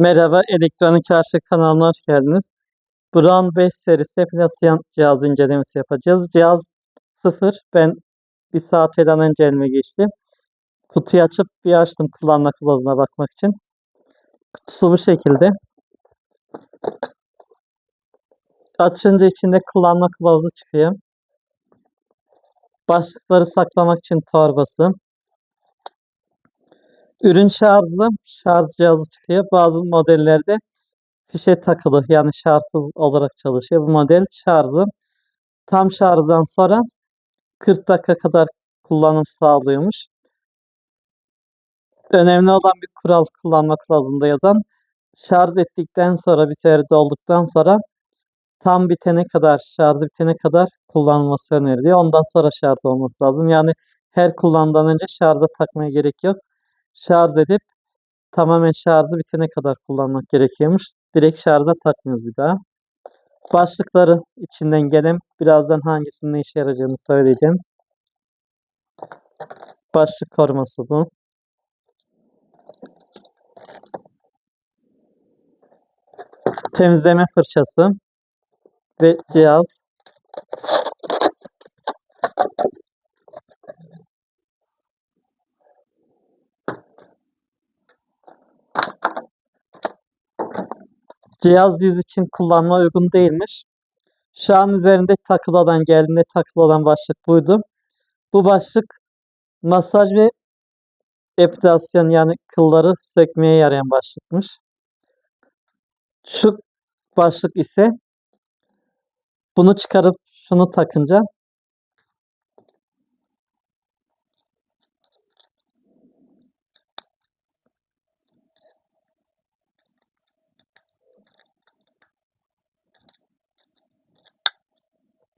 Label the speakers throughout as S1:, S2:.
S1: Merhaba, Elektronik Arşiv kanalına hoş geldiniz. Brown 5 serisi epilasyon cihazı incelemesi yapacağız. Cihaz sıfır. Ben bir saat falan önce elime geçti. Kutuyu açıp bir açtım kullanma kılavuzuna bakmak için. Kutusu bu şekilde. Açınca içinde kullanma kılavuzu çıkıyor. Başlıkları saklamak için torbası. Ürün şarjlı şarj cihazı çıkıyor. Bazı modellerde fişe takılı yani şarjsız olarak çalışıyor. Bu model şarjı. Tam şarjdan sonra 40 dakika kadar kullanım sağlıyormuş. Önemli olan bir kural kullanma kılavuzunda yazan şarj ettikten sonra bir sefer dolduktan sonra tam bitene kadar şarj bitene kadar kullanılması öneriliyor. Ondan sonra şarj olması lazım. Yani her kullanımdan önce şarja takmaya gerek yok şarj edip tamamen şarjı bitene kadar kullanmak gerekiyormuş. Direkt şarja takmıyoruz bir daha. Başlıkları içinden gelen birazdan hangisinin ne işe yarayacağını söyleyeceğim. Başlık koruması bu. Temizleme fırçası ve cihaz. Cihaz yüz için kullanma uygun değilmiş. Şu an üzerinde takılı olan, geldiğinde takılı olan başlık buydu. Bu başlık masaj ve epilasyon yani kılları sökmeye yarayan başlıkmış. Şu başlık ise bunu çıkarıp şunu takınca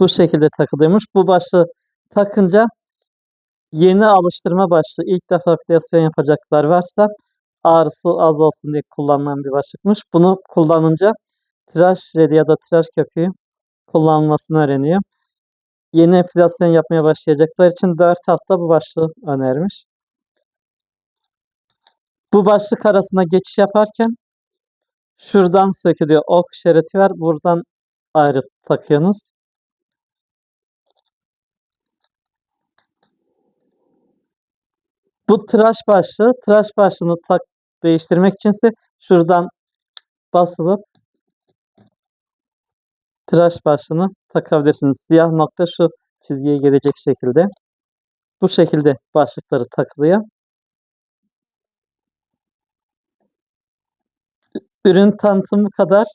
S1: bu şekilde takılıyormuş. Bu başlığı takınca yeni alıştırma başlığı ilk defa epilasyon yapacaklar varsa ağrısı az olsun diye kullanılan bir başlıkmış. Bunu kullanınca tıraş jeli ya da tıraş köpüğü kullanılmasını öğreniyor. Yeni epilasyon yapmaya başlayacaklar için 4 hafta bu başlığı önermiş. Bu başlık arasında geçiş yaparken şuradan sökülüyor. Ok şeriti var. Buradan ayrı takıyorsunuz. Bu tıraş başlığı. Tıraş başlığını tak değiştirmek içinse şuradan basılıp tıraş başlığını takabilirsiniz. Siyah nokta şu çizgiye gelecek şekilde. Bu şekilde başlıkları takılıyor. Ürün tanıtımı kadar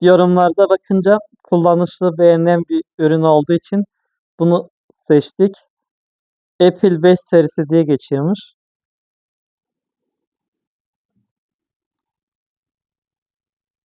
S1: yorumlarda bakınca kullanışlı beğenilen bir ürün olduğu için bunu seçtik. Apple 5 serisi diye geçiyormuş.